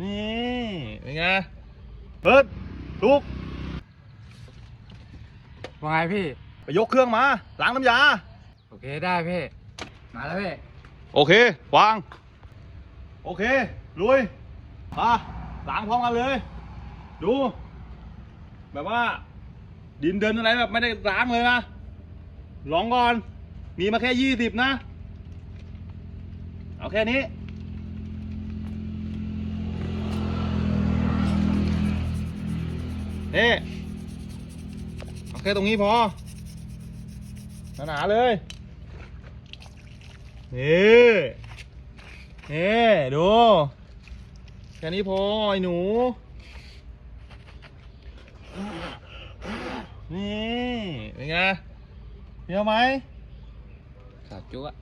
นี่เป็นไงเบิร์ดลุกว่าไงพี่ ไปยกเครื่องมาล้างน้ำยา โอเคได้พี่ มาแล้วพี่ โอเค วาง โอเค ลุยมาล้างพร้อมกันเลย ดู แบบว่า ดินเดินอะไรแบบไม่ได้ล้างเลยนะลองก่อน มีมาแค่ยี่สิบนะ เอาแค่นี้ นี่เอาแค่ตรงนี้พอ หนาๆเลย นี่นี่ดู แค่นี้พอไอ้หนู นี่ เป็นไงเที่ยวไหมสาวจุ๊ะ